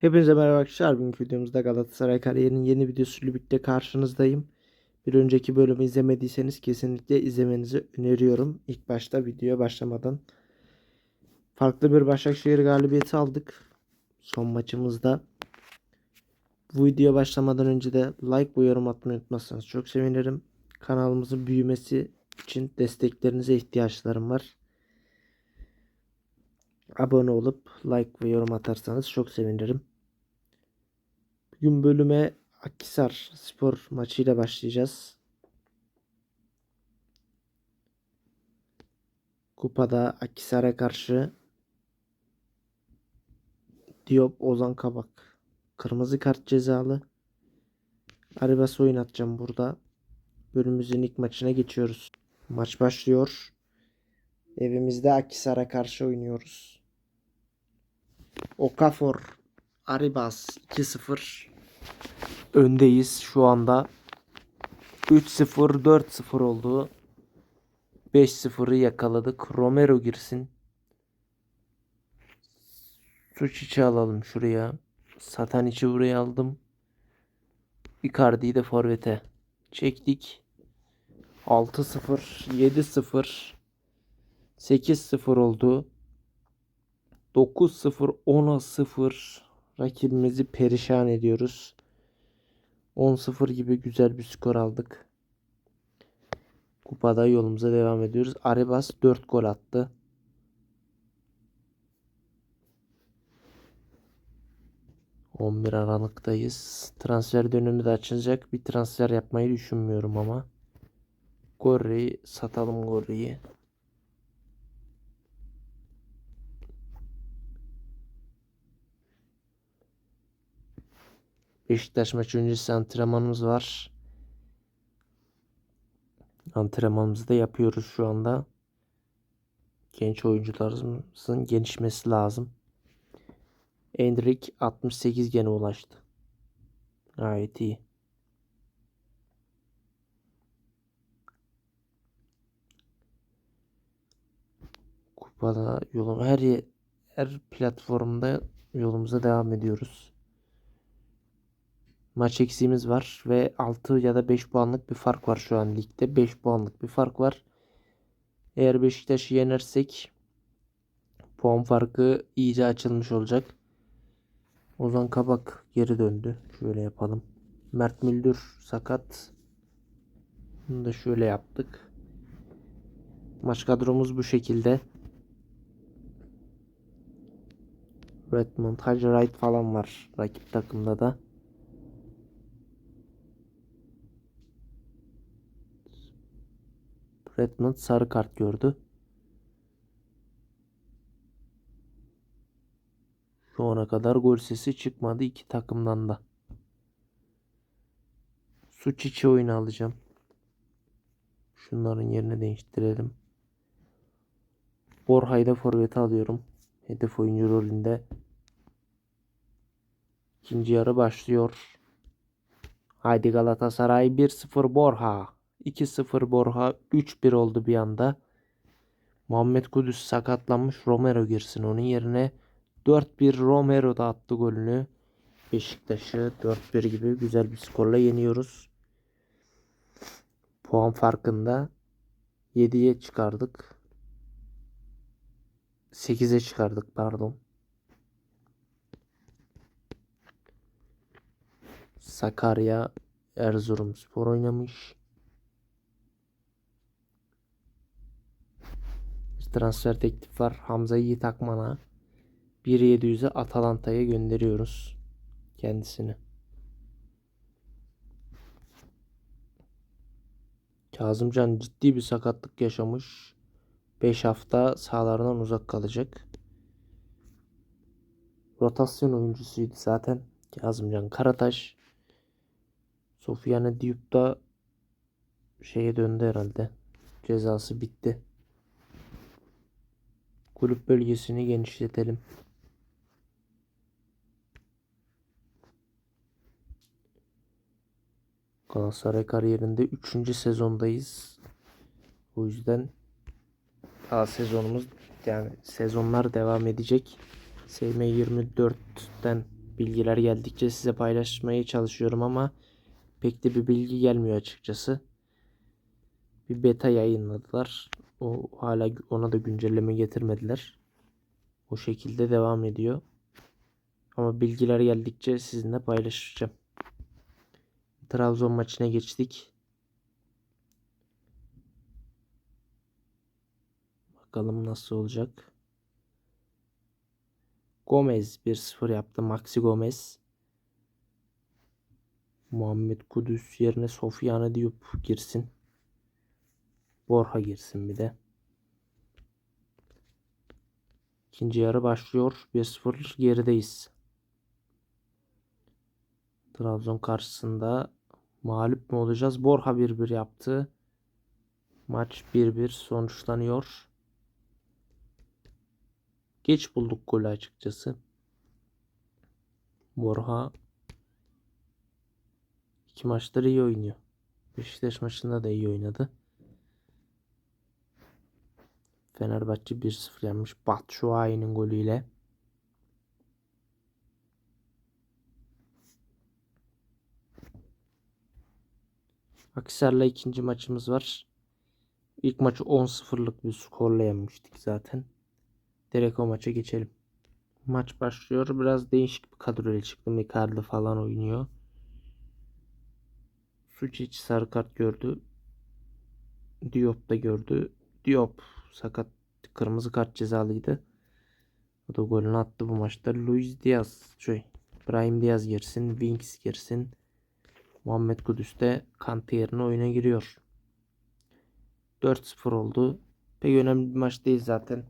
Hepinize merhaba arkadaşlar. Bugünkü videomuzda Galatasaray kariyerinin yeni videosuyla birlikte karşınızdayım. Bir önceki bölümü izlemediyseniz kesinlikle izlemenizi öneriyorum. İlk başta videoya başlamadan. Farklı bir Başakşehir galibiyeti aldık. Son maçımızda. Bu videoya başlamadan önce de like ve yorum atmayı unutmazsanız çok sevinirim. Kanalımızın büyümesi için desteklerinize ihtiyaçlarım var. Abone olup like ve yorum atarsanız çok sevinirim. Bugün bölüme Akhisar spor maçıyla başlayacağız. Kupada Akhisar'a karşı Diop Ozan Kabak. Kırmızı kart cezalı. Aribas oynatacağım burada. Bölümümüzün ilk maçına geçiyoruz. Maç başlıyor. Evimizde Akhisar'a karşı oynuyoruz. Okafor Aribas 2-0 öndeyiz şu anda. 3-0 4-0 oldu. 5-0'ı yakaladık. Romero girsin. Suçiç'i alalım şuraya. Satanic'i buraya aldım. Icardi'yi de forvete çektik. 6-0 7-0 8-0 oldu. 9-0 10'a 0 rakibimizi perişan ediyoruz. 10-0 gibi güzel bir skor aldık. Kupada yolumuza devam ediyoruz. Aribas 4 gol attı. ...11 Aralık'tayız. Transfer dönemi de açılacak. Bir transfer yapmayı düşünmüyorum ama. Gorri'yi satalım Gorri'yi. Beşiktaş maçı öncesi antrenmanımız var. Antrenmanımızı da yapıyoruz şu anda. Genç oyuncularımızın gelişmesi lazım. Endrick 68 gene ulaştı. Gayet iyi. Kupada yolum her ye- her platformda yolumuza devam ediyoruz. Maç eksiğimiz var ve 6 ya da 5 puanlık bir fark var şu an ligde. 5 puanlık bir fark var. Eğer Beşiktaş'ı yenersek puan farkı iyice açılmış olacak. Ozan Kabak geri döndü. Şöyle yapalım. Mert Müldür sakat. Bunu da şöyle yaptık. Maç kadromuz bu şekilde. Redmond, Hacı falan var rakip takımda da. Redmond sarı kart gördü. Şu ana kadar gol sesi çıkmadı iki takımdan da. Suçiçi oyunu alacağım. Şunların yerini değiştirelim. Borha'yı da forvete alıyorum. Hedef oyuncu rolünde. İkinci yarı başlıyor. Haydi Galatasaray 1-0 Borha. 2-0 Borha. 3-1 oldu bir anda. Muhammed Kudüs sakatlanmış. Romero girsin onun yerine. 4-1 Romero da attı golünü. Beşiktaş'ı 4-1 gibi güzel bir skorla yeniyoruz. Puan farkında 7'ye çıkardık. 8'e çıkardık pardon. Sakarya Erzurumspor oynamış. Transfer teklif var. Hamza Yiğit Akman'a 1.700'e Atalanta'ya gönderiyoruz kendisini. Kazımcan ciddi bir sakatlık yaşamış. 5 hafta sahalardan uzak kalacak. Rotasyon oyuncusuydu zaten. Kazımcan Karataş. Sofyane Diop da şeye döndü herhalde. Cezası bitti. Kulüp bölgesini genişletelim. Galatasaray kariyerinde 3. sezondayız. O yüzden daha sezonumuz yani sezonlar devam edecek. SM24'ten bilgiler geldikçe size paylaşmaya çalışıyorum ama pek de bir bilgi gelmiyor açıkçası. Bir beta yayınladılar. O hala ona da güncelleme getirmediler. O şekilde devam ediyor. Ama bilgiler geldikçe sizinle paylaşacağım. Trabzon maçına geçtik. Bakalım nasıl olacak. Gomez 1-0 yaptı. Maxi Gomez. Muhammed Kudüs yerine Sofyan Diop girsin. Borha girsin bir de. İkinci yarı başlıyor. 1-0 gerideyiz. Trabzon karşısında mağlup mu olacağız? Borha 1-1 yaptı. Maç 1-1 sonuçlanıyor. Geç bulduk golü açıkçası. Borha iki maçları iyi oynuyor. Beşiktaş maçında da iyi oynadı. Fenerbahçe 1-0 yenmiş Batshuayi'nin golüyle. Akhisar'la ikinci maçımız var. İlk maçı 10-0'lık bir skorla yenmiştik zaten. Direkt o maça geçelim. Maç başlıyor. Biraz değişik bir kadroyla çıktım. Icardi falan oynuyor. Suçic sarı kart gördü. Diop da gördü. Diop sakat kırmızı kart cezalıydı. O da golünü attı bu maçta. Luis Diaz, şey, Brahim Diaz girsin, Winks girsin. Muhammed Kudüs de Kante yerine oyuna giriyor. 4-0 oldu. Pek önemli bir maç değil zaten.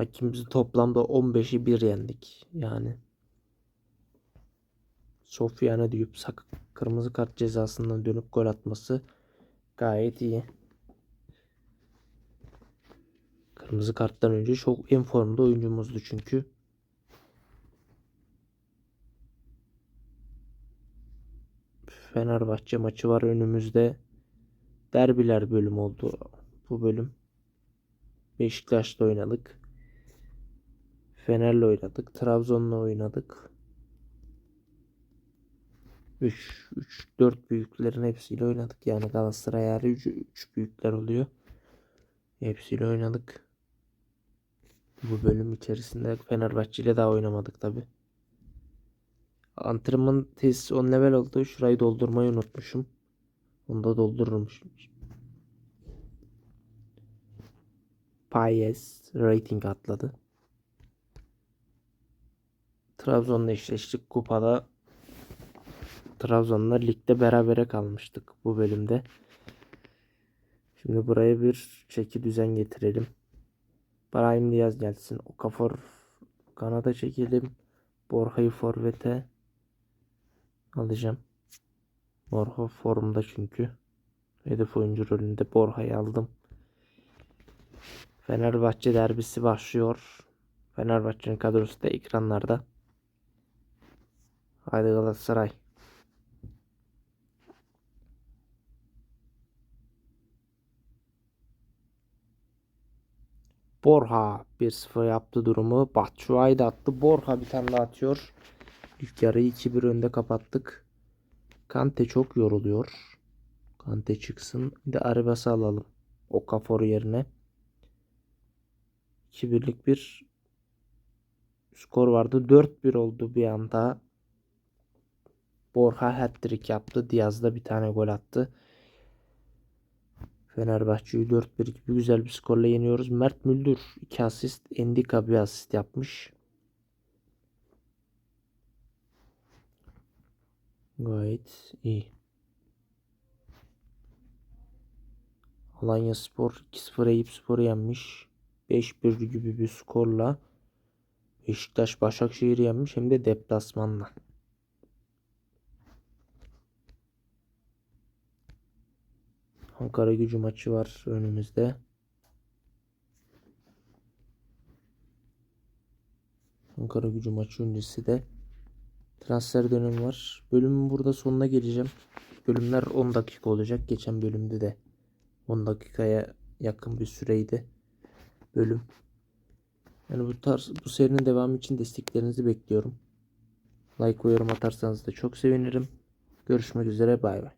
Rakibimizi toplamda 15'i 1 yendik. Yani Sofyan'a deyip sak kırmızı kart cezasından dönüp gol atması gayet iyi. Kırmızı karttan önce çok en formda oyuncumuzdu çünkü. Fenerbahçe maçı var önümüzde. Derbiler bölüm oldu bu bölüm. Beşiktaş'ta oynadık. Fener'le oynadık. Trabzon'la oynadık. 3 3 4 büyüklerin hepsiyle oynadık. Yani Galatasaray harici 3 3 büyükler oluyor. Hepsiyle oynadık. Bu bölüm içerisinde Fenerbahçe ile daha oynamadık tabi. Antrenman tesisi 10 level oldu. Şurayı doldurmayı unutmuşum. Onu da doldururum. Payes rating atladı. Trabzon'la eşleştik kupada. Trabzon'la ligde berabere kalmıştık bu bölümde. Şimdi buraya bir çeki düzen getirelim. Brahim Diaz gelsin. Okafor kanada çekelim. Borha'yı forvete alacağım. Borha formda çünkü. Hedef oyuncu rolünde Borha'yı aldım. Fenerbahçe derbisi başlıyor. Fenerbahçe'nin kadrosu da ekranlarda. Haydi Galatasaray. Borha 1-0 yaptı durumu. Batshuayi da attı. Borha bir tane daha atıyor. İlk yarıyı 2-1 önde kapattık. Kante çok yoruluyor. Kante çıksın. Bir de Arabas'ı alalım. Okafor yerine. 2-1'lik bir skor vardı. 4-1 oldu bir anda. Borja hat-trick yaptı. Diaz da bir tane gol attı. Fenerbahçe'yi 4-1 gibi güzel bir skorla yeniyoruz. Mert Müldür 2 asist. Endika bir asist yapmış. Gayet iyi. Alanya Spor 2-0 Eyüp Spor'u yenmiş. 5-1 gibi bir skorla Beşiktaş Başakşehir'i yenmiş hem de deplasmanla. Ankara gücü maçı var önümüzde. Ankara gücü maçı öncesi de transfer dönemi var. Bölümün burada sonuna geleceğim. Bölümler 10 dakika olacak. Geçen bölümde de 10 dakikaya yakın bir süreydi bölüm. Yani bu tarz bu serinin devamı için desteklerinizi bekliyorum. Like ve yorum atarsanız da çok sevinirim. Görüşmek üzere bay bay.